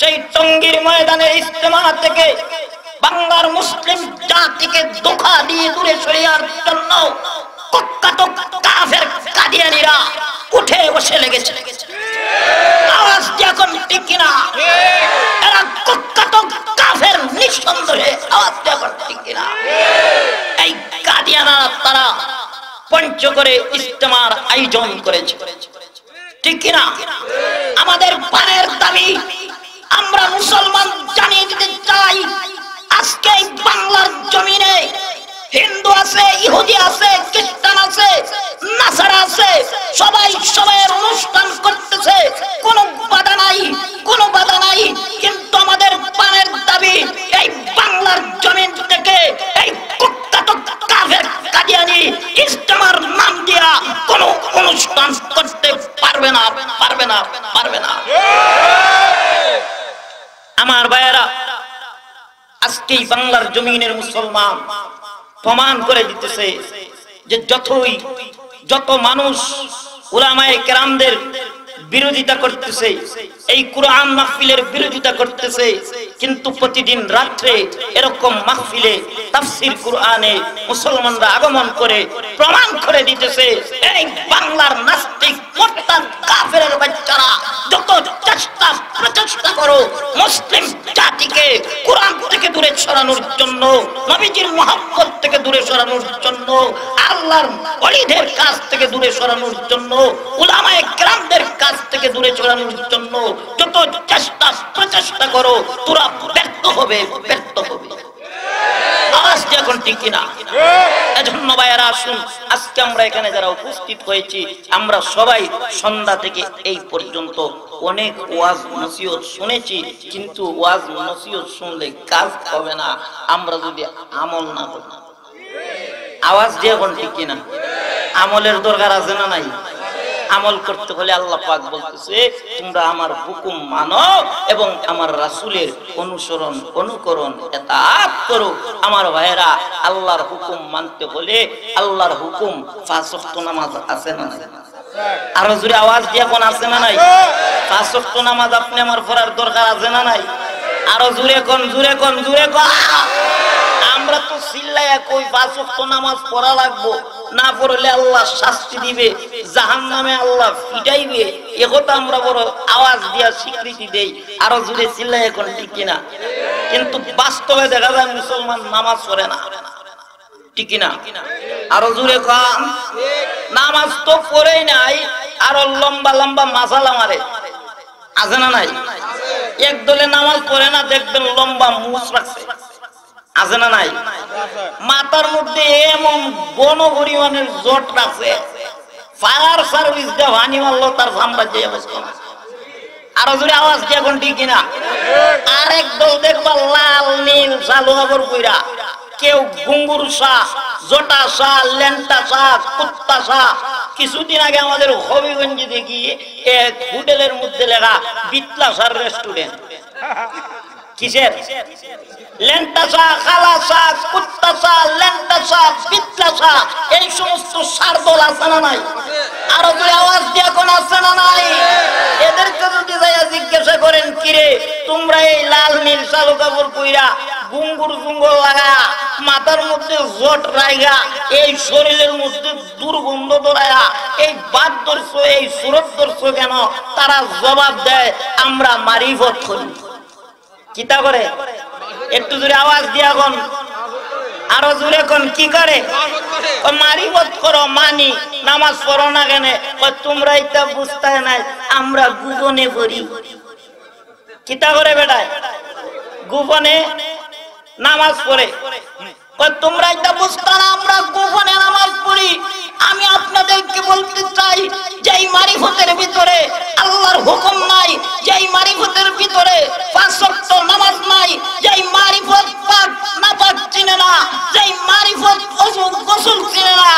সেই টঙ্গীর ময়দানের ইস্তেমা থেকে বাংলার মুসলিম জাতিকে ধোকা দিয়ে দূরে সরিয়ার জন্য উঠে বসে লেগেছে। আওয়াজ এখন ঠিক কিনা? এরা কাফের আওয়াজ এখন ঠিক কিনা? এই তারা পঞ্চগড়ে ইস্তেমার আয়োজন করেছে। ঠিক কিনা? আমাদের পানের দাবি আমরা মুসলমান জানিয়ে দিতে চাই। আজকে বাংলার জমিনে হিন্দু আছে, ইহুদি আছে, খ্রিস্টান আছে, নাসারা আছে, সবাই সবাইয়ের অনুষ্ঠান করতেছে। কোনো বাধা নাই, কোনো বাধা নাই, কিন্তু আমাদের পানের দাবি এই বাংলার জমিন থেকে এই কাদিয়ানি ইস্তেমার নাম দিয়া কোনো অনুষ্ঠান করতে পারবে না পারবে না পারবে না আমার ভাইয়েরা আজকেই বাংলার জমিনের মুসলমান প্রমাণ করে দিতেছে যে যতই যত মানুষ ওলামায় কেরামদের বিরোধিতা করতেছে এই কোরআন মাহফিলের বিরোধিতা করতেছে, কিন্তু প্রতিদিন রাত্রে এরকম মাহফিলে তাফসির কোরআনে মুসলমানরা আগমন করে, প্রমাণ করে দিতেছে, এই বাংলার নাস্তিক, মোরতাদ, কাফেরের বাচ্চারা যত চেষ্টা, প্রচেষ্টা করো, মুসলিম জাতিকে কোরআন থেকে দূরে সরানোর জন্য, নবীজির মহব্বত থেকে দূরে সরানোর জন্য, আল্লাহর ওলিদের কাছ থেকে দূরে সরানোর জন্য, উলামায়ে কেরামদের কাছ থেকে দূরে সরানোর জন্য যত চেষ্টা প্রচেষ্টা করো, তোরা ব্যর্থ হবে ব্যর্থ হবে। আওয়াজটি এখন ঠিক কিনা? এজন্য ভাইয়ারা আসুন, আজকে আমরা এখানে যারা উপস্থিত হয়েছি, আমরা সবাই সন্ধ্যা থেকে এই পর্যন্ত অনেক ওয়াজ, নসিহত শুনেছি, কিন্তু শুনলে না, আমরা যদি আমল না করি। আওয়াজ দিয়ে এখন ঠিক কিনা? আমলের দরকার আছে না নাই? আমল করতে হলে আল্লাহ পাক বলতেছে, তোমরা আমার হুকুম মানো এবং আমার রাসূলের অনুসরণ, অনুকরণ এতাত করো। আমার ভাইয়েরা, আল্লাহর হুকুম মানতে হলে আল্লাহর হুকুম পাঁচ নামাজ আছে না আরও জোরে আওয়াজ দিয়ে কোন আছে না নাই? পাঁচ নামাজ আপনি আমার পড়ার দরকার আছে না নাই? আরও জোরে কোন জোরে কোন জোরে কোন? আমরা তো চিল্লাইয়া কই পাঁচ নামাজ পড়া লাগবো? না পড়লে আল্লাহ শাস্তি দিবে জাহান নামে আল্লাহ ফিটাইবে। একথা আমরা বড় আওয়াজ দিয়া স্বীকৃতি দেই, আরও জুড়ে চিল্লাই এখন ঠিক কিনা? কিন্তু বাস্তবে দেখা যায় মুসলমান নামাজ পড়ে না। ঠিক নামাজ তো নাই লম্বা লম্বা নাই? নামাজ পড়ে না, দেখবেন লম্বা মুস রাখছে। আছে না নাই? মাথার মধ্যে এমন গণ পরিমাণের জট আছে ফায়ার সার্ভিস দিয়ে ভানি মারলো, তার সাম্রাজ্য আরও জোরে আওয়াজ দিয়ে এখন ঠিক কিনা? আরেক দল দেখবা লাল, নীল চালু আবর কইরা। কেউ গুঙ্গুর শাহ, জটা শাহ লেন্টা শাহ, কুত্তা শাহ। কিছুদিন আগে আমাদের হবিগঞ্জে দেখি এক হোটেলের মধ্যে লেখা সার রেস্টুরেন্ট কিসের? খালাসা, কুত্তাসা এই সমস্ত আছে না নাই? আরও যদি আওয়াজ দিয়ে আছে না নাই? এদেরকে যদি যাইয়া জিজ্ঞাসা করেন, কিরে, তোমরা এই লাল নীল কাপড় গুঙ্গুর লাগা, মাথার মধ্যে জট রাইগা, এই শরীরের মধ্যে দুর্গন্ধ ধরায়া এই বাদ ধরছো, এই সুরত ধরছো কেন? তারা জবাব দেয়, আমরা মারিফত করি। করে? একটু জোরে আওয়াজ দিয়া কোন। আরও জোরে কোন, কি করে? তোমরা এটা নাই, আমরা কিতা করে বেটায় নামাজ পড়ে। তোমরা এটা বুঝতে না, আমরা নামাজ পড়ি। আমি আপনাদেরকে বলতে চাই যে এই মারিফতের ভিতরে আল্লাহর হুকুম নাই যে এই মারিফতের ভিতরে পাঁচ ওয়াক্ত নামাজ নাই যে এই মারিফত পাক না পাক চিনে না মারিফত গোসল চিনে না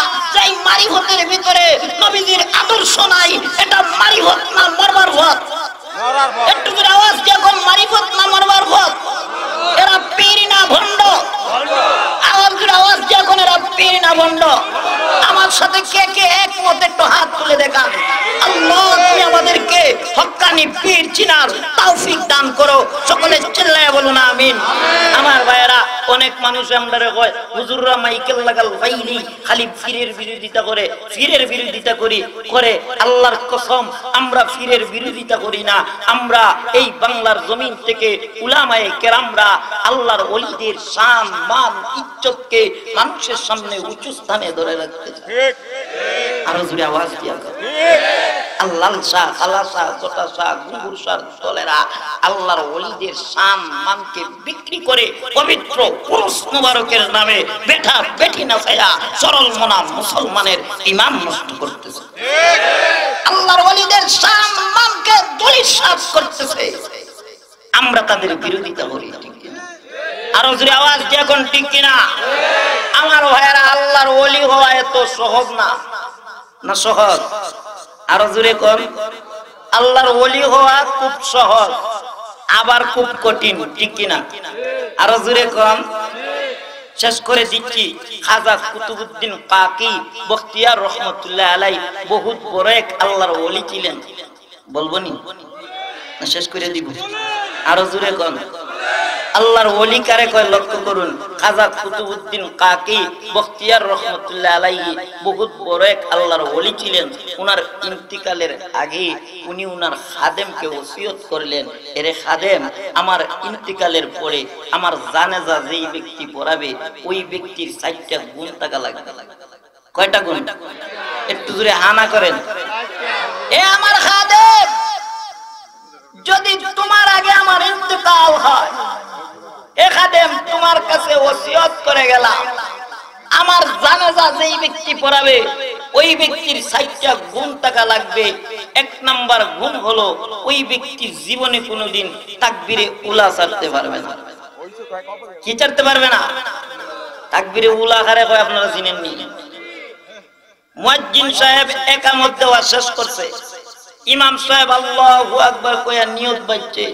মারিফতের ভিতরে নবীজির আদর্শ নাই এটা মারিফত না মরবার ভত একটু আওয়াজ দিয়ে কোন মারিফত না মরবার ভত এরা পীর না ভণ্ড। আওয়াজ করে আওয়াজ দিয়ে কোন এরা পীর না ভণ্ড। সাথে কে কে একমত? একটু হাত তুলে দেখান। আল্লাহ, তুমি আমাদেরকে হক্কানি পীর, চিনার তৌফিক দান করো। সকলে চিল্লায় বলুন, আমিন। আমার ভাইয়েরা অনেক মানুষ আমরা কয়, হুজুররা মাইকেল লাগাল ভাইলি খালি ফিরের বিরোধিতা করে, ফিরের বিরোধিতা করি, করে আল্লাহর কসম, আমরা ফিরের বিরোধিতা করি না। আমরা এই বাংলার জমিন থেকে উলামায়ে কেরামরা আল্লাহর ওলিদের শান, মান, ইজ্জতকে মানুষের সামনে উঁচু স্থানে ধরে রাখতে চাই আরও জোরে আওয়াজ দিয়া লাল শাহ শাহ, জটা শাহ গুঙ্গুর শাহ, দলেরা আল্লাহর ওলিদের শান, মানকে বিক্রি করে পবিত্র পুরুষ মুবারকের নামে বেঠা বেটি না ছায়া সরল মনা মুসলমানের ইমান নষ্ট করতেছে। আল্লাহর ওলিদের শান মানকে করতেছে। আমরা তাদের বিরোধিতা করি আরও জোরে আওয়াজ এখন ঠিক কিনা? আমার ভাইয়েরা, আল্লাহর ওলি হওয়া এত সহজ না। না সহজ? আরও জোরে কম আল্লাহর ওলি হওয়া খুব সহজ। আবার খুব কঠিন, ঠিক কিনা? আরও জোরে কম। শেষ করে দিচ্ছি। খাজা কুতুবুদ্দিন কাকি বখতিয়ার রহমতুল্লাহ আলাই বহুত বড় এক আল্লাহর ওলি ছিলেন। বলবনি শেষ করে দিব। আরও জোরে কম। আল্লাহর ওলি কারে কয়, লক্ষ্য করুন খাজা কুতুবুদ্দিন কাকি বখতিয়ার রহমতুল্লাহ আলাইহি বহুত বড় এক আল্লাহর ওলি ছিলেন। উনার ইন্তিকালের আগে উনি উনার খাদেমকে ওসিয়ত করলেন। এরে খাদেম, আমার ইন্তিকালের পরে আমার জানেজা যেই ব্যক্তি পড়াবে, ওই ব্যক্তির চারটা গুণ টাকা লাগবে। কয়টা গুণ? একটু জোরে হানা করেন। এ আমার খাদেম যদি তোমার আগে ইন্তেকাল হয়। তোমার কাছে ওসিয়ত করে গেলাম। আমার জানাজা যেই ব্যক্তি পড়াবে, ওই ব্যক্তির সাইটটা টাকা লাগবে। এক নাম্বার হলো ওই জীবনে কোনোদিন তাকবিরে উলা ছাড়তে পারবে না। কি ছাড়তে পারবে না? তাকবিরে উলা হারে হয়, আপনারা চিনেননি মুয়াজ্জিন সাহেব একামত দেওয়া শেষ করছে। ইমাম সাহেব আল্লাহু আকবার কইয়া নিয়ত বাজছে।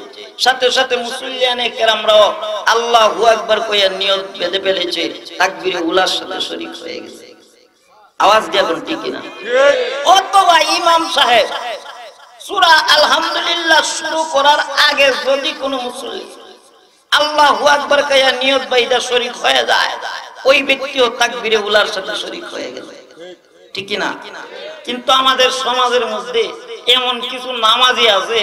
সাথে সাথে মুসল্লিয়ানে কেরামরাও আল্লাহু আকবার কইয়া নিয়ত বেঁধে ফেলেছে। তাকবীরে উলার সাথে শরীক হয়ে গেছে। আওয়াজ দিয়া কোন ঠিক না অথবা ইমাম সাহেব, সূরা আলহামদুলিল্লাহ শুরু করার আগে যদি কোনো মুসল্লি আল্লাহু আকবার কইয়া নিয়ত বাইদা শরীক হয়ে যায়, ওই ব্যক্তিও তাকবীরে উলার সাথে শরীক হয়ে গেছে। ঠিক না কিন্তু আমাদের সমাজের মধ্যে এমন কিছু নামাজি আছে,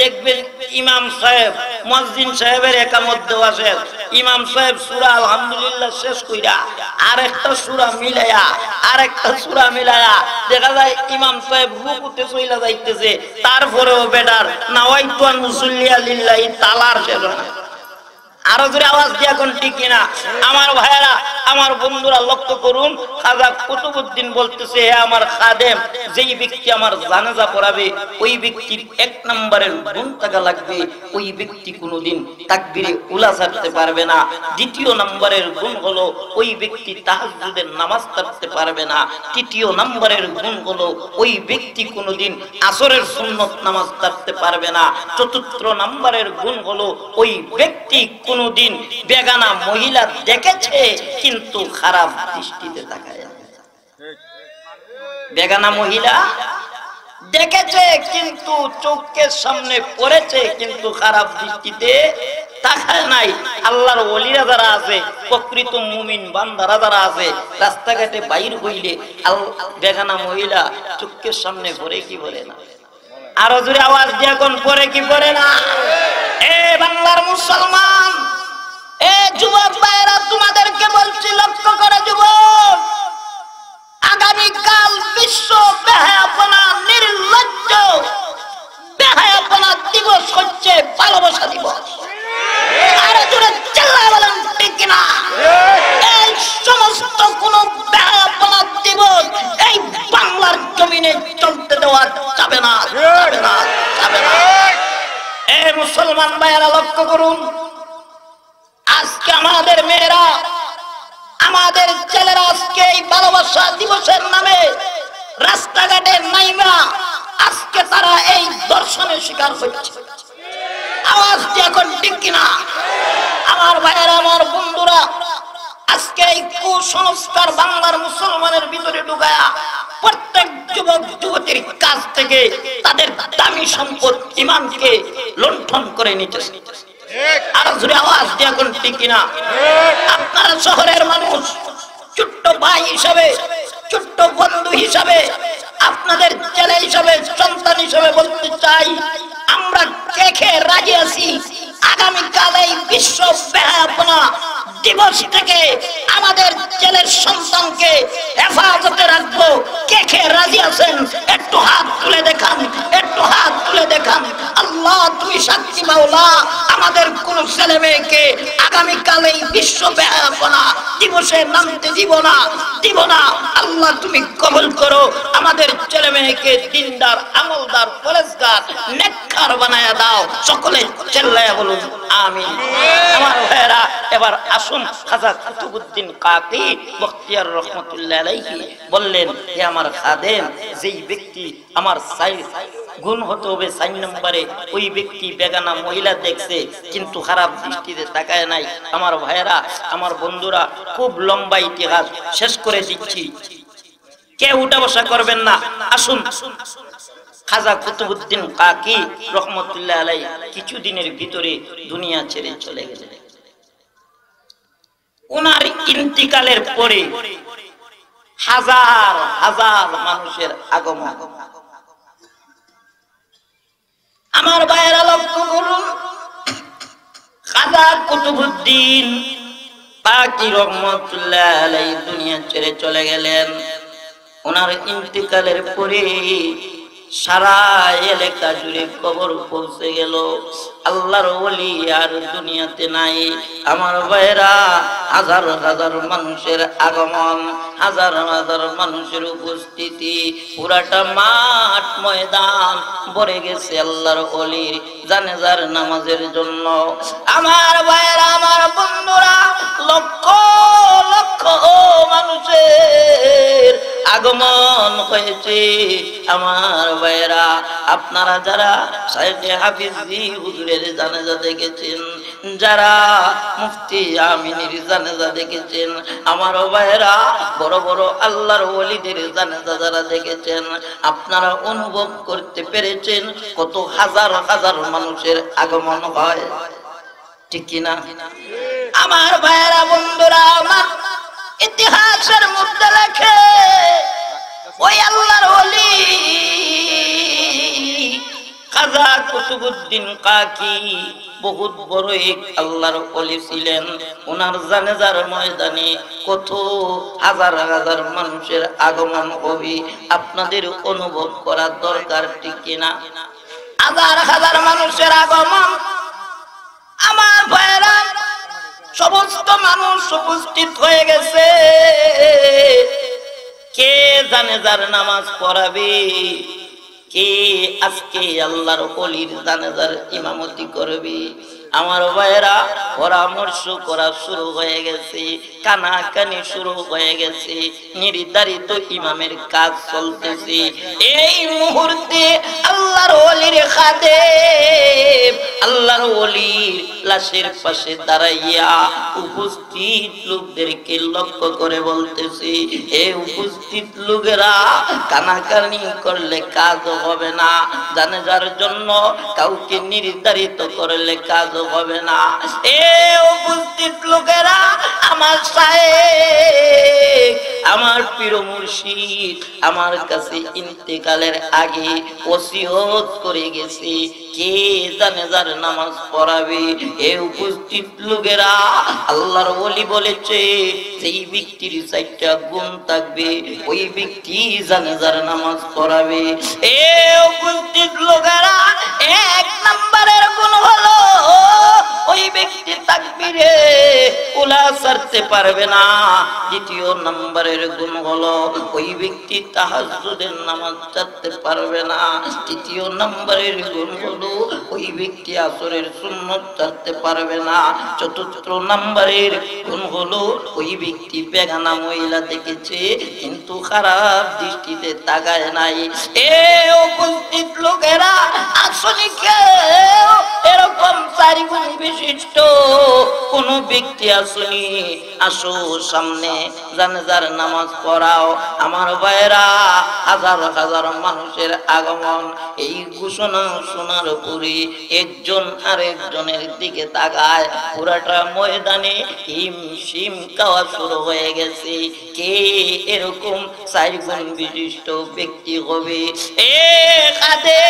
দেখবেন ইমাম সাহেব, মসজিদ সাহেবের একামত দেওয়া শেষ ইমাম সাহেব সুরা আলহামদুলিল্লাহ শেষ কইরা আর একটা সুরা মিলাইয়া আর একটা সুরা মিলাইয়া দেখা যায় ইমাম সাহেব রুকুতে চইলা যাইতেছে, তারপরেও বেটার নাওয়াইতুয়ান মুসল্লিয়া লিল্লাহি তালার শেষ হয়। আরও জোরে আওয়াজ দিয়া কোন ঠিক কিনা? আমার ভাইয়েরা, আমার বন্ধুরা লক্ষ্য করুন, খাজা কুতুবুদ্দিন বলতেছে, হে আমার খাদেম, যেই ব্যক্তি আমার জানাজা পড়াবে, ওই ব্যক্তির এক নম্বরের গুণ টাকা লাগবে, ওই ব্যক্তি কোনোদিন তাকবিরে উলা ছাড়তে পারবে না। দ্বিতীয় নম্বরের গুণ হলো, ওই ব্যক্তি তাহাজ্জুদের নামাজ পড়তে পারবে না। তৃতীয় নম্বরের গুণ হলো, ওই ব্যক্তি কোনোদিন আসরের সুন্নত নামাজ পড়তে পারবে না। চতুর্থ নম্বরের গুণ হলো, ওই ব্যক্তি কোনোদিন বেগানা মহিলা দেখেছে, কিন্তু খারাপ দৃষ্টিতে তাকায়। বেগানা মহিলা দেখেছে, কিন্তু চোখের সামনে পড়েছে, কিন্তু খারাপ দৃষ্টিতে তাকায় নাই। আল্লাহর ওলিরা যারা আছে, প্রকৃত মুমিন বান্দারা যারা আছে, রাস্তাঘাটে বাইর হইলে বেগানা মহিলা চোখের সামনে পড়ে কি বলে না? আরও আওয়াজ দিয়ে কোন পরে কি না? এ বাংলার মুসলমান! এ যুবক ভাইয়েরা, তোমাদেরকে বলছি, লক্ষ্য করে যুবক। আগামীকাল বিশ্ব বেহায়াপনা নির্লজ্জ বেহায়াপনা দিবস হচ্ছে ভালোবাসা দিবস। আরও জোরে চিল্লায় বলেন, ঠিক কিনা? এই দিবস এই বাংলার জমিনে চলতে দেওয়া যাবে না। এ মুসলমান ভাইয়েরা, লক্ষ্য করুন। আজকে আমাদের মেয়েরা, আমাদের ছেলেরা আজকে এই ভালোবাসা দিবসের নামে রাস্তাঘাটে নাইমা, আজকে তারা এই দর্শনের শিকার হচ্ছে আওয়াজ এখন কিনা? আমার আমার বন্ধুরা, আজকে এই কুসংস্কার বাংলার মুসলমানের ভিতরে ঢুকায়া যুবতীর কাছ থেকে তাদের দামি সম্পদ লুণ্ঠন করে নিতেছে। আপনারা শহরের মানুষ, ছোট্ট ভাই হিসাবে, ছোট্ট বন্ধু হিসাবে, আপনাদের ছেলে হিসাবে, সন্তান হিসাবে বলতে চাই, আমরা দেখে রাজি আছি? আগামীকাল এই বিশ্ব ব্যয়াপনা দিবস থেকে আমাদের জেলের সন্তানকে হেফাজতে রাখব। কে কে রাজি আছেন? একটু হাত তুলে দেখান, একটু হাত তুলে দেখান। আল্লাহ, তুমি শান্তি মাওলা, আমাদের কোন ছেলে মেয়েকে আগামীকাল এই বিশ্ব ব্যয়াপনা দিবসে নামতে দিব না দিব না। আল্লাহ তুমি কবল করো। আমাদের ছেলে মেয়েকে দিনদার আমলদার ফরেজগার নেককার বানায়া দাও। সকলে চেল্লায়া বলুন আমিন। আমার ভাইয়েরা এবার আসুন খাজা কুতুবুদ্দিন কাকি বখতিয়ার রহমতুল্লাহ আলাইহি বললেন হে আমার খাদেম যেই ব্যক্তি আমার সাই গুণ হতে হবে সাইন নম্বরে। ওই ব্যক্তি বেগানা মহিলা দেখছে, কিন্তু খারাপ দৃষ্টিতে তাকায় নাই। আমার ভাইয়েরা, আমার বন্ধুরা, খুব লম্বা ইতিহাস শেষ করে দিচ্ছি। কে উঠা বসা করবেন না? আসুন। খাজা কুতুবুদ্দিন কাকি রহমতুল্লাহ আলাই কিছুদিনের ভিতরে দুনিয়া ছেড়ে চলে গেলেন। ওনার ইন্তিকালের পরে হাজার হাজার মানুষের আগমন। আমার ভাইয়েরা লক্ষ্য করুন। খাজা কুতুবুদ্দিন পাকি রহমতুল্লাহ দুনিয়া ছেড়ে চলে গেলেন। ওনার ইন্তিকালের পরে সারা এলাকা জুড়ে খবর পৌঁছে গেল। আল্লাহর ওলি আর দুনিয়াতে নাই। আমার ভাইরা হাজার হাজার মানুষের আগমন, হাজার হাজার মানুষের উপস্থিতি, পুরাটা মাঠ ময়দান ভরে গেছে আল্লাহর অলির জানেজার নামাজের জন্য। আমার ভাইরা আমার বন্ধুরা, লক্ষ লক্ষ মানুষের আগমন আমার ভাইরা আপনারা যারা সাহেবে হাফিজি হুজুরের জানাজা দেখেছেন, যারা মুফতি আমিনের জানাজা দেখেছেন আমার ভাইরা বড় বড় আল্লাহর ওলিদের জানাজা যারা দেখেছেন, আপনারা অনুভব করতে পেরেছেন কত হাজার হাজার মানুষের আগমন হয়। ঠিক কিনা আমার ভাইরা বন্ধুরা, আমার ইতিহাসের মধ্যে লেখে ওই আল্লাহর ওলি। খাজা কুতুবুদ্দিন কাকি বহুত বড় এক আল্লাহর ওলি ছিলেন। ওনার জানেজার ময়দানে কত হাজার হাজার মানুষের আগমন হবে, আপনাদের অনুভব করার দরকার ঠিক কিনা? হাজার হাজার মানুষের আগমন। আমার ভাইরা সমস্ত মানুষ উপস্থিত হয়ে গেছে। কে জানে যার নামাজ পড়াবে? কে আজকে আল্লাহর জানে জাৰ ইমামতি করবে? আমার ভাইয়েরা পরামর্শ করা শুরু হয়ে গেছে, কানাকানি শুরু হয়ে গেছে, নির্ধারিত ইমামের কাজ চলতেছে। এই মুহূর্তে আল্লাহর ওলির খাদে আল্লাহর ওলির লাশের পাশে দাঁড়াইয়া উপস্থিত লোকদেরকে লক্ষ্য করে বলতেছে, এ উপস্থিত লোকেরা, কানাকানি করলে কাজ হবে না জানে যার জন্য কাউকে নির্ধারিত করলে কাজ হবে না। এ উপস্থিত লোকেরা আমার সাহেব। আমার প্রিয় মুর্শিদ, আমার কাছে ইন্তেকালের আগে ওসিয়ত করে গেছে। কে জানে যার নামাজ পড়াবে? এ উপস্থিত লোকেরা আল্লাহর বলি বলেছে সেই ব্যক্তির চারটা গুণ থাকবে, ওই ব্যক্তি জানে যার নামাজ পড়াবে। এ উপস্থিত লোকেরা, এক নম্বরের গুণ হলো ওই ব্যক্তি তাকবীরে উলা সারতে পারবে না। দ্বিতীয় নম্বরের গুণ হলো ওই ব্যক্তি তাহাজ্জুদের নামাজ চাতে পারবে না। তৃতীয় নম্বরের গুণ হলো ওই ব্যক্তি আসরের সুন্নত চাতে পারবে না। চতুর্থ নম্বরের গুণ হলো ওই ব্যক্তি বেগানা মহিলা দেখেছে, কিন্তু খারাপ দৃষ্টিতে তাকায় নাই। এ উপস্থিত লোকেরা আসলে কেউ এরকম চারি গুণ বিশিষ্ট কোন ব্যক্তি আসুনি। আসো সামনে, জানাজার নামাজ পড়াও। আমার ভাইরা হাজার হাজার মানুষের আগমন। এই ঘোষণা শোনার পরে একজন আরেকজনের দিকে তাকায়। পুরাটা ময়দানে হিম শিম খাওয়া শুরু হয়ে গেছে। কে এরকম চার বিশিষ্ট ব্যক্তি হবে? এ কাদে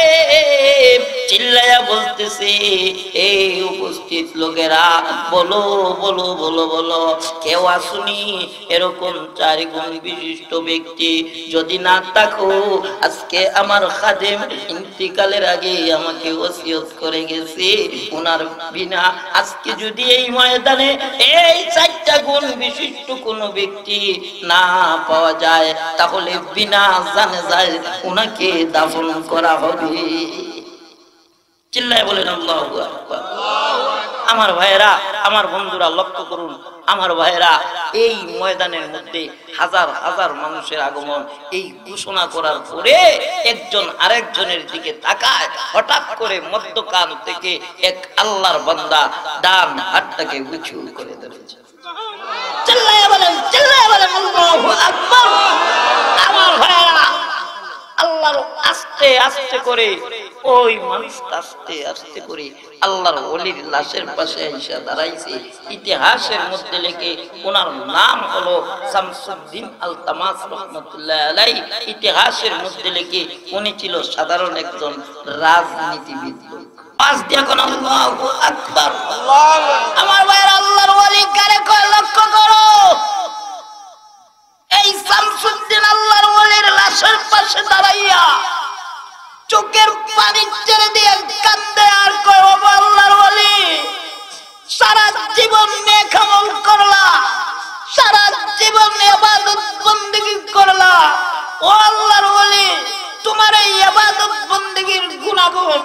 চিল্লায়া বলতেছে এই উপস্থিত লোকেরা। বলো বলো বলো বলো, কেউ আসুনি? এরকম চার গুণ বিশিষ্ট ব্যক্তি যদি না থাকো, আজকে আমার খাদেম ইন্তিকালের আগে আমাকে ওসিয়ত করে গেছে। ওনার বিনা আজকে যদি এই ময়দানে এই চারটা গুণ বিশিষ্ট কোন ব্যক্তি না পাওয়া যায়, তাহলে বিনা জানে যায় ওনাকে দাফন করা হবে। চিল্লায় বলেন, আল্লাহু আকবার। আমার ভাইয়েরা আমার বন্ধুরা লক্ষ্য করুন আমার ভাইয়েরা এই ময়দানের মধ্যে হাজার হাজার মানুষের আগমন এই ঘোষণা করার পরে একজন আরেকজনের দিকে তাকায় হঠাৎ করে মধ্যকান থেকে এক আল্লাহর বান্দা ডান হাতটাকে উঁচু করে ধরেছে। চিল্লায় বলেন চিল্লায় বলেন আল্লাহু আকবার। আমার ভাইয়েরা আল্লাহর আস্তে আস্তে করে, ওই মানুষটা আস্তে আস্তে করে আল্লাহর ওলির লাশের পাশে এসে দাঁড়াইছে। ইতিহাসের মধ্যে লেখে ওনার নাম হলো শামসুদ্দিন আল তামাস রহমতুল্লাহ ইতিহাসের মধ্যে লেখে উনি ছিল সাধারণ একজন রাজনীতিবিদ। আমার ভাইয়ের আল্লাহর ওলি কারে লক্ষ্য করো। এই শামসুদ্দিন আল্লাহর ওলির লাশের পাশে দাঁড়াইয়া চোখের পানি ছেড়ে দিয়ে কান্দে আর কয় ও আল্লাহর ওলি, সারা জীবন নেক করলা, সারা জীবন ইবাদত বندگی করলা। ও আল্লাহর ওলি, তোমার এই ইবাদত বندگیর গুণাগুণ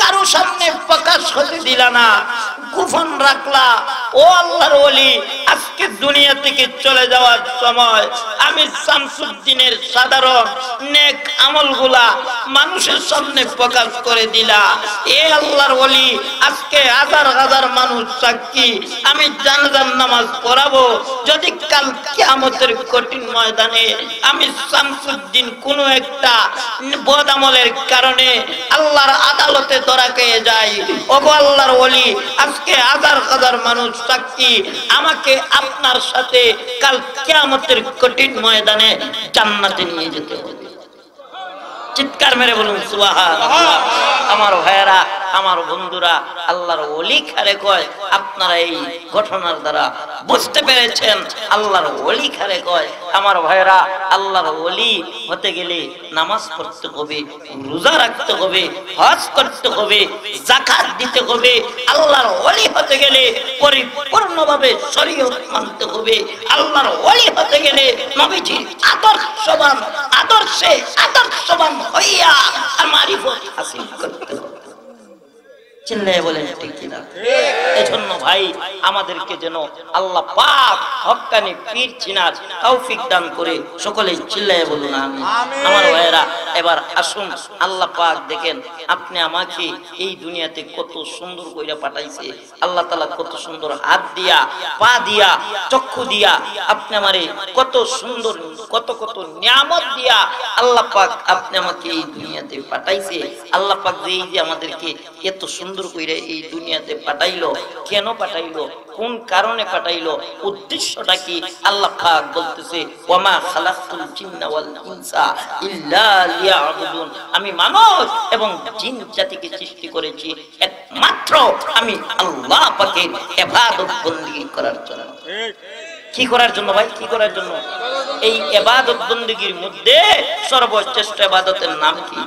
কারও সামনে প্রকাশ হতে দিলা না, গোপন রাখলা। ও আল্লাহর ওলি আজকে দুনিয়া থেকে চলে যাওয়ার সময় আমি শামসুদ্দিনের সাধারণ নেক আমলগুলা মানুষের সামনে প্রকাশ করে দিলা। এ আল্লাহর ওলি, আজকে হাজার হাজার মানুষ সাক্ষী, আমি জানাজার নামাজ পড়াবো। যদি কাল কিয়ামতের কঠিন ময়দানে আমি শামসুদ্দিন কোন একটা বদ আমলের কারণে আল্লাহর আদালতে ধরা খেয়ে যাই, ওগো আল্লাহর ওলি, আজকে হাজার হাজার মানুষ সাক্ষী, আমাকে আপনার সাথে কাল কিয়ামতের কঠিন ময়দানে জান্নাতে নিয়ে যেতে হবে। চিৎকার মেরে বলুন আমার ভাইয়েরা, আমার বন্ধুরা, আল্লাহর ওলি খারে কয়, আপনারা এই ঘটনার দ্বারা বুঝতে পেরেছেন, আল্লাহর ওলি খারে কয়। আমার ভাইয়েরা, আল্লাহর ওলি হতে গেলে নামাজ পড়তে হবে, রোজা রাখতে হবে, হজ করতে হবে জাকাত দিতে হবে। আল্লাহর ওলি হতে গেলে পরিপূর্ণভাবে শরীয়ত মানতে হবে। আল্লাহর ওলি হতে গেলে নবীজির আদর্শবান আদর্শে আদর্শবান হইয়া আর মারিফত হাসিল করতে হবে চিল্লায় বলেন ঠিক কিনা? এজন্য ভাই আমাদেরকে যেন আল্লাহ পাক হক্কানি পীর চিনার তৌফিক দান করে সকলে চিল্লায় বলুন আমি আমার ভাইয়েরা এবার আসুন আল্লাহ পাক দেখেন আপনি আমাকে এই দুনিয়াতে কত সুন্দর কইরা পাঠাইছে। আল্লাহ তাআলা কত সুন্দর হাত দিয়া পা দিয়া চক্ষু দিয়া আপনি আমারে কত সুন্দর কত কত নিয়ামত দিয়া আপনি আমাকে এই দুনিয়াতে পাঠাইছে। যে এই যে আমাদেরকে এত সুন্দর করে এই দুনিয়াতে পাঠাইলো কেন পাঠাইলো কোন কারণে পাঠাইলো উদ্দেশ্যটা কি বলতেছে আমি মানুষ এবং জিন জাতিকে সৃষ্টি করেছি একমাত্র আমি আল্লাহ পাকে বন্দী করার জন্য। কি করার জন্য ভাই? কি করার জন্য? এই এবাদত বন্দীগীর মধ্যে সর্বশ্রেষ্ঠ এবাদতের নাম কি?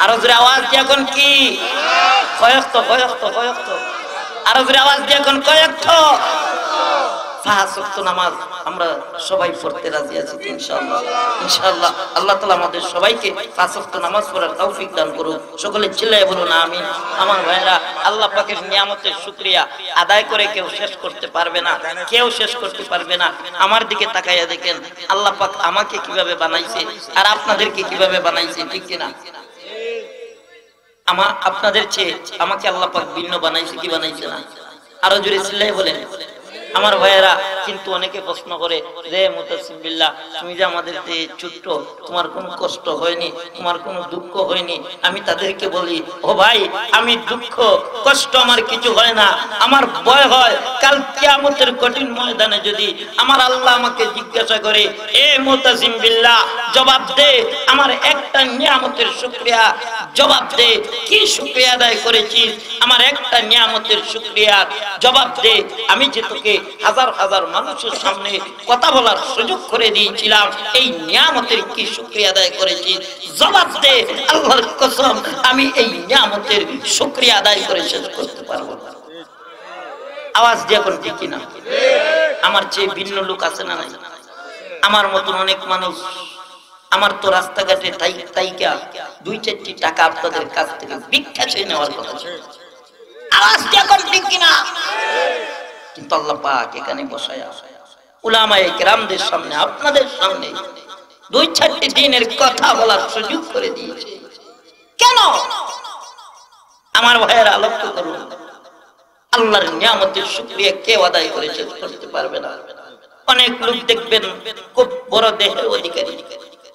আরও জোরে আওয়াজ দিয়ে এখন কি? কয়ক্ত কয়ক্ত কয়ক্ত আরও জোরে আওয়াজ দিয়ে এখন কয়ক্ত আমরা দিকে তাকাইয়া দেখেন, আল্লাহ পাক আমাকে কীভাবে বানাইছে আর আপনাদেরকে কীভাবে বানাইছে, ঠিক কিনা? আমার, আপনাদের চেয়ে আমাকে আল্লাহ পাক ভিন্ন বানাইছে কি বানাইছে না? আরও জোরে চিল্লাই বলেন। আমার ভাইয়েরা কিন্তু অনেকে প্রশ্ন করে, রে মুতাসিম বিল্লাহ, তুমি যে আমাদের যে ছোট্ট, তোমার কোনো কষ্ট হয়নি, তোমার কোনো দুঃখ হয়নি? আমি তাদেরকে বলি, ও ভাই, আমি দুঃখ, কষ্ট আমার কিছু হয় না, আমার ভয় হয়। কাল কিয়ামতের কঠিন ময়দানে যদি আমার আল্লাহ আমাকে জিজ্ঞাসা করে, এ মুতাসিম বিল্লাহ, জবাব দে, আমার একটা নিয়ামতের শুকরিয়া, জবাব দে, কি শুকরিয়া আদায় করেছিস? আমার একটা নিয়ামতের শুকরিয়া, জবাব দে, আমি যে তোকে হাজার হাজার মানুষের সামনে কথা বলার সুযোগ করে দিয়েছিলাম। এই নিয়ামতের কি শুকরিয়া আদায় করেছি? জবাব দে, আল্লাহর কসম, আমি এই নিয়ামতের শুকরিয়া আদায় করে শেষ করতে পারব আওয়াজ দিয়ে এখন ঠিক কিনা? আমার চেয়ে ভিন্ন লোক আছে না আমার মতন অনেক মানুষ, আমার তো রাস্তাঘাটে তাই তাইকা দুই চারটি টাকা আপনাদের কাছ থেকে ভিক্ষা চেয়ে নেওয়ার কথা। আওয়াজ দিয়ে এখন ঠিক কিনা? কিন্তু আল্লাহ পাক এখানে বসায়া সামনে, আপনাদের সামনে দুই চারটি দিনের কথা বলার সুযোগ করে দিয়েছে। কেন? আমার ভাইয়ের আলোক্য করুন। আল্লাহর নিয়ামতের কেউ আদায় করে শেষ করতে পারবে না। অনেক লোক দেখবেন, খুব বড় দেহের অধিকারী,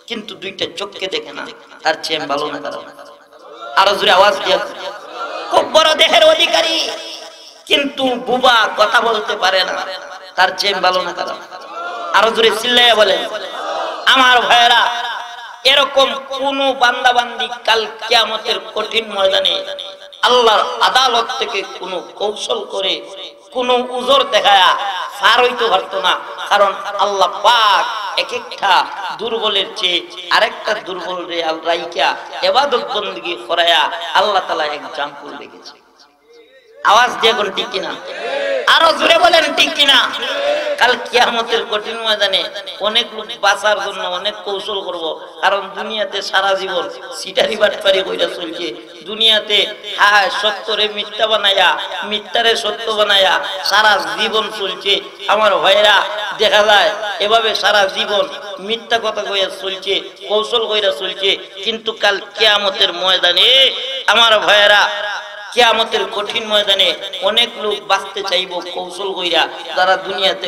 কিন্তু দুইটা চোখকে দেখে না, তার চেয়ে ভালো না আরও জোরে আওয়াজ দিয়ে খুব বড় দেহের অধিকারী। কিন্তু বুবা কথা বলতে পারে না। তার চেয়ে ভালো না কারণ আরও জোরে চিল্লাইয়া বলেন, আমার ভাইয়েরা, এরকম কোন বান্দাবান্দি কাল কিয়ামতের কঠিন ময়দানে আল্লাহর আদালত থেকে কোন কৌশল করে, কোন উজর দেখায়া সার হইতে পারতো না। কারণ আল্লাহ পাক এক একটা দুর্বলের চেয়ে আরেকটা দুর্বল রে আল রাইকা এবাদত বন্দী করায়া আল্লাহ তালা এক্সাম্পল রেখেছে। আওয়াজ দিয়ে কোন ঠিক কিনা? আরও জোরে বলেন, ঠিক কিনা? কাল কিয়ামতের কঠিন ময়দানে অনেক লোক বাঁচার জন্য অনেক কৌশল করব। কারণ দুনিয়াতে সারা জীবন সিটারি বাটপারি কইরা চলছে। দুনিয়াতে হ্যাঁ সত্যরে মিথ্যা বানায়া, মিথ্যারে সত্য বানায়া সারা জীবন চলছে। আমার ভাইরা দেখা যায়, এভাবে সারা জীবন মিথ্যা কথা কইয়া চলছে, কৌশল কইরা চলছে। কিন্তু কাল কিয়ামতের ময়দানে আমার ভাইয়েরা কিয়ামতের কঠিন ময়দানে অনেক লোক বাঁচতে চাইব কৌশল কইরা যারা দুনিয়াতে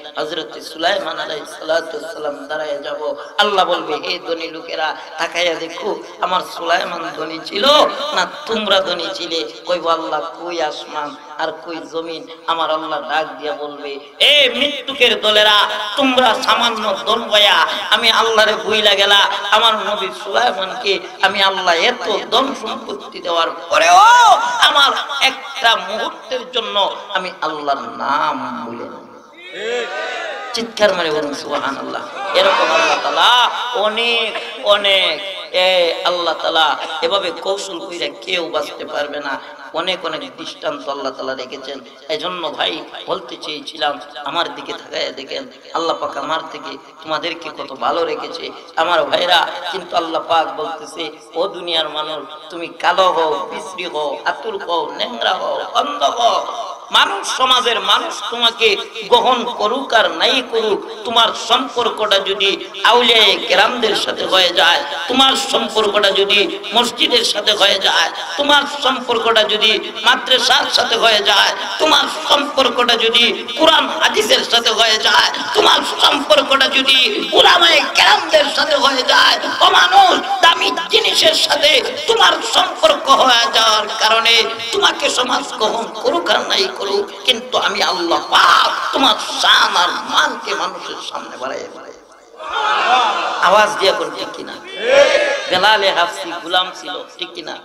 হযরত সুলাইমান সালাম দাঁড়ায় যাব। আল্লাহ বলবে হে ধনী লোকেরা, তাকাইয়া দেখো, আমার সুলাইমান ধনী ছিল না তোমরা ধনী ছিলে? কইব, আল্লাহ কই আসমান আর কই জমিন? আমার আল্লাহ ডাক দিয়া বলবে, এ মৃত্যুকের দলেরা, তোমরা সামান্য দল বয়া আমি আল্লাহরে বইলা গেলা আমার নবী সুলাইমানকে আমি আল্লাহ এত ধন সম্পত্তি দেওয়ার পরেও আমার একটা মুহূর্তের জন্য আমি আল্লাহর নাম বলে না চিৎকার মারে বলুন সুবহান আল্লাহ এরকম আল্লাহ তালা অনেক অনেক, এ আল্লাহ তালা এভাবে কৌশল কইরা কেউ বাঁচতে পারবে না। অনেক অনেক দৃষ্টান্ত আল্লাহ তালা রেখেছেন। এই জন্য ভাই, বলতে চেয়েছিলাম, আমার দিকে থাকায় দেখেন। আল্লাহ পাক আমার থেকে তোমাদেরকে কত ভালো রেখেছে। আমার ভাইরা কিন্তু আল্লাহ পাক বলতেছে, ও দুনিয়ার মানুষ, তুমি কালো হও, বিশ্রী হও আতুল হও নেংরা হও, অন্ধ হও। মানুষ, সমাজের মানুষ তোমাকে গ্রহণ করুক আর নাই করুক, তোমার সম্পর্কটা যদি আউলিয়া কেরামদের সাথে হয়ে যায়, তোমার সম্পর্কটা যদি মসজিদের সাথে হয়ে যায়, তোমার সম্পর্কটা যদি মাদ্রাসার সাথে হয়ে যায়, তোমার সম্পর্কটা যদি কোরআন, হাদিসের সাথে হয়ে যায়, তোমার সম্পর্কটা যদি উলামায়ে কেরামদের সাথে হয়ে যায় ও মানুষ দামি জিনিসের সাথে তোমার সম্পর্ক হয়ে যাওয়ার কারণে তোমাকে সমাজ গ্রহণ করুক আর নাই করুক, কিন্তু আমি আল্লাহ পাক তোমার শান আর মানকে মানুষের সামনে বাড়াই আওয়াজ দিয়ে কোন ঠিক কিনা? বেলালে হাফসি গুলাম ছিল, ঠিক কিনা?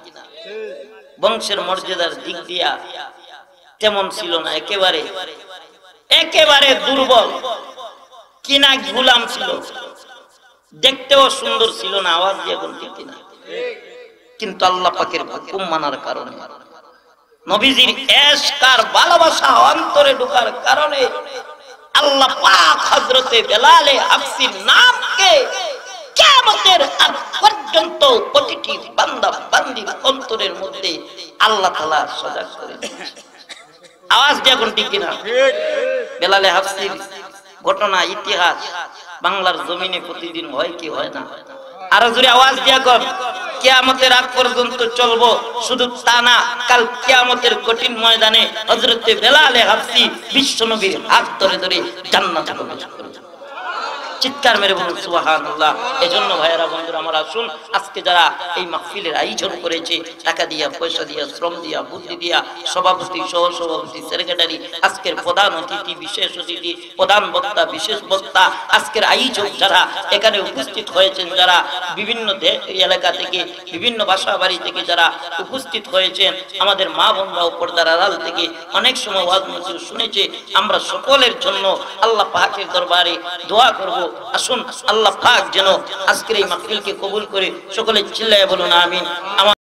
বংশের মর্যাদার দিক দিয়া তেমন ছিল না, একেবারে। একেবারে দুর্বল। কিনা গুলাম ছিল। দেখতেও সুন্দর ছিল না, আওয়াজ দিয়ে ঠিক কিনা? কিন্তু আল্লাহ পাকের হুকুম মানার কারণে নবীজির এশকার ভালোবাসা অন্তরে ঢোকার কারণে আল্লাহ পাক হযরতে বেলালে হাফসির নামকে কিয়ামতের আগ পর্যন্ত প্রতিটি বান্দা বান্দির অন্তরের মধ্যে আল্লাহ তাআলা সজাগ করে আওয়াজ দিয়ে এখন ঠিক কিনা? বেলালে হাফসির ঘটনা, ইতিহাস, বাংলার জমিনে প্রতিদিন হয় কি হয় না? আরও জোরে আওয়াজ দিয়া কর কিয়ামতের আগ পর্যন্ত চলবো। শুধু তা না, কাল কিয়ামতের কঠিন ময়দানে হজরতে বেলালে হাফসি বিশ্ব নবীর হাত ধরে ধরে জান্নাত প্রবেশ চিৎকার মেরে বলুন, সুবহানাল্লাহ। এজন্য ভাইয়েরা, বন্ধুরা, আমার আসুন, আজকে যারা এই মাহফিলের আয়োজন করেছে, টাকা দিয়া, পয়সা দিয়া, শ্রম দিয়া, বুদ্ধি দিয়া, সভাপতি সহ সভাপতি সেক্রেটারি, আজকের প্রধান অতিথি, বিশেষ অতিথি, প্রধান বক্তা, বিশেষ বক্তা, আজকের আয়োজক যারা এখানে উপস্থিত হয়েছেন, যারা বিভিন্ন এলাকা থেকে, বিভিন্ন বাসা বাড়ি থেকে যারা উপস্থিত হয়েছেন, আমাদের মা বোনরাও পর্দার আড়াল থেকে অনেক সময় ওয়াজ শুনেছে, আমরা সকলের জন্য আল্লাহ পাকের দরবারে দোয়া করব। আসুন আল্লাহ পাক যেন আজকের এই মাহফিলকে কবুল করে সকলে চিল্লায় বলুন আমিন। আমার